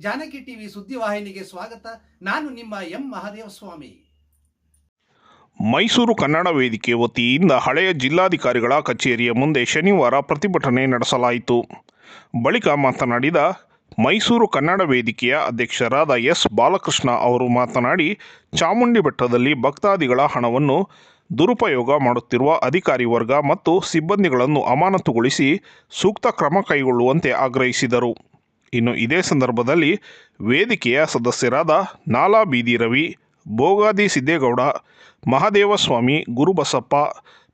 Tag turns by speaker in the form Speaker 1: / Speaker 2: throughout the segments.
Speaker 1: Janaki TV ಸುದ್ದಿವಾಹಿನಿಗೆ ಸ್ವಾಗತ. ನಾನು ನಿಮ್ಮ ಎಂ ಮಹಾದೇವ ಸ್ವಾಮಿ.
Speaker 2: ಮೈಸೂರು ಕನ್ನಡ ವೇದಿಕೆ ವತಿಯಿಂದ ಹಳೆಯ ಜಿಲ್ಲಾಧಿಕಾರಿಗಳ ಕಚೇರಿಯ ಮುಂದೆ ಶನಿವಾರ ಪ್ರತಿಭಟನೆ ನಡೆಸಲಾಯಿತು. ಬಳಿಕ ಮಾತನಾಡಿದ ಮೈಸೂರು ಕನ್ನಡ ವೇದಿಕೆಯ ಅಧ್ಯಕ್ಷರಾದ ಎಸ್. ಬಾಲಕೃಷ್ಣ ಅವರು ಮಾತನಾಡಿ, ಚಾಮುಂಡಿ ಬೆಟ್ಟದಲ್ಲಿ ಭಕ್ತಾದಿಗಳ ಹಣವನ್ನು ದುರುಪಯೋಗ ಮಾಡುತ್ತಿರುವ ಅಧಿಕಾರಿ ವರ್ಗ ಮತ್ತು ಸಿಬ್ಬಂದಿಗಳನ್ನು ಅಮಾನತುಗೊಳಿಸಿ ಸೂಕ್ತ ಕ್ರಮ ಕೈಗೊಳ್ಳುವಂತೆ ಆಗ್ರಹಿಸಿದರು. ಇನ್ನು ಇದೇ ಸಂದರ್ಭದಲ್ಲಿ ವೇದಿಕೆಯ ಸದಸ್ಯರಾದ ನಾಲಾ ಬೀದಿ ರವಿ ಬೋಗಾದಿ ಸಿದ್ದೇಗೌಡ ಮಹಾದೇವಸ್ವಾಮಿ ಗುರುಬಸಪ್ಪ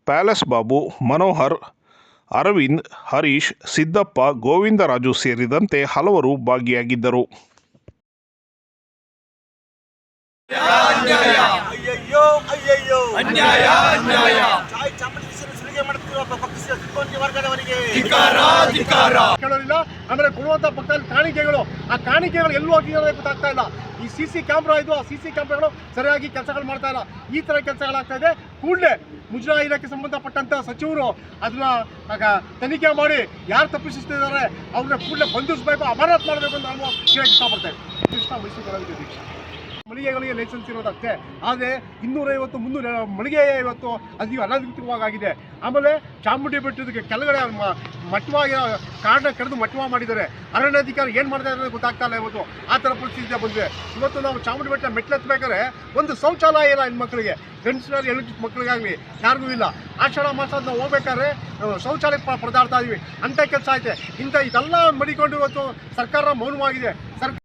Speaker 2: ಪ್ಯಾಲೆಸ್ ಬಾಬು ಮನೋಹರ್ ಅರವಿಂದ್ ಹರೀಶ್ ಸಿದ್ದಪ್ಪ ಗೋವಿಂದರಾಜು ಸೇರಿದಂತೆ ಹಲವರು ಭಾಗಿಯಾಗಿದ್ದರು.
Speaker 3: ಅಯ್ಯಯ್ಯೋ ಅಯ್ಯಯ್ಯೋ.
Speaker 4: ಅನ್ಯಾಯ ಅನ್ಯಾಯ.
Speaker 3: ಚಾಯ್ ಚಾಮುಂಡೇಶ್ವರಿ ಸಿಬ್ಬಂದಿ ವರ್ಗದವರಿಗೆ.
Speaker 4: ಧಿಕಾರ ಧಿಕಾರ
Speaker 5: ಕೇಳೋರಿಲ್ಲ ಆಮೇಲೆ ಕೊಡುವಂತ ಪಕ್ಕದಲ್ಲಿ ಕಾಣಿಕೆಗಳು. ಆ ಕಾಣಿಕೆಗಳು ಎಲ್ಲೂ ಹೋಗಿರೋದೇ ಗೊತ್ತಾಗ್ತಾ ಇಲ್ಲ. ಈ ಸಿ ಸಿ ಕ್ಯಾಮ್ರಾ ಇದು ಆ ಸಿ ಸಿ ಕ್ಯಾಮ್ರಾಗಳು ಸರಿಯಾಗಿ ಕೆಲಸಗಳು ಮಾಡ್ತಾ ಇಲ್ಲ. ಈ ತರ ಕೆಲಸಗಳಾಗ್ತಾ ಇದೆ. ಕೂಡಲೇ ಮುಜರಾ ಇಲಾಖೆ ಸಂಬಂಧಪಟ್ಟಂತ ಸಚಿವರು ಅದನ್ನ ಆಗ ತನಿಖೆ ಮಾಡಿ ಯಾರು ತಪ್ಪಿಸುತ್ತಿದ್ದಾರೆ ಅವ್ರನ್ನ ಕೂಡಲೇ ಬಂಧಿಸಬೇಕು ಅಮಾನತ್ ಮಾಡಬೇಕು ಅಂತ ನಾನು ಕೇಳಕ್ಕೆ ಇಷ್ಟಪಡ್ತೇವೆ ಕೃಷ್ಣ ಮೈಸೂರು ಕಲಾವಿದ ದೀಕ್ಷಾ ಮಳಿಗೆಗಳಿಗೆ ಲೈಸೆನ್ಸ್ ಇರೋದಕ್ಕೆ ಆದರೆ ಇನ್ನೂರೈವತ್ತು, ಮುನ್ನೂರ, ಮಳಿಗೆ ಇವತ್ತು ಅದು ಅನಧಿಕೃತವಾಗಿದೆ ಆಮೇಲೆ ಚಾಮುಂಡಿ ಬೆಟ್ಟದಕ್ಕೆ ಕೆಳಗಡೆ ಮ- ಮಟ್ಟವಾಗಿ ಕಾರಣ ಕರೆದು ಮಟ್ಟವ ಮಾಡಿದ್ದಾರೆ. ಅರಣ್ಯಾಧಿಕಾರಿ ಏನು ಮಾಡ್ತಾ ಇದ್ದಾರೆ ಗೊತ್ತಾಗ್ತಾ ಇಲ್ಲ ಇವತ್ತು. ಆ ಥರ ಪರಿಸ್ಥಿತಿ ಬಂದಿದೆ. ಇವತ್ತು ನಾವು ಚಾಮುಂಡಿ ಬೆಟ್ಟ ಮೆಟ್ಲೆತ್ಬೇಕಾದ್ರೆ ಒಂದು ಶೌಚಾಲಯ ಇಲ್ಲ ಹೆಣ್ಮಕ್ಳಿಗೆ. ಗಂಡಸಿನಲ್ಲಿ ಹೆಣ್ಣು ಮಕ್ಕಳಿಗಾಗಲಿ ಯಾರಿಗೂ ಇಲ್ಲ. ಆಷಾಢ ಮಾಸ ನಾವು ಹೋಗ್ಬೇಕಾದ್ರೆ ಶೌಚಾಲಯ ಪರದಾಡ್ತಾ ಇದೀವಿ ಅಂಥ ಕೆಲಸ ಐತೆ ಇಂಥ ಇದೆಲ್ಲ ಮಡಿಕೊಂಡು ಇವತ್ತು ಸರ್ಕಾರ ಮೌನವಾಗಿದೆ.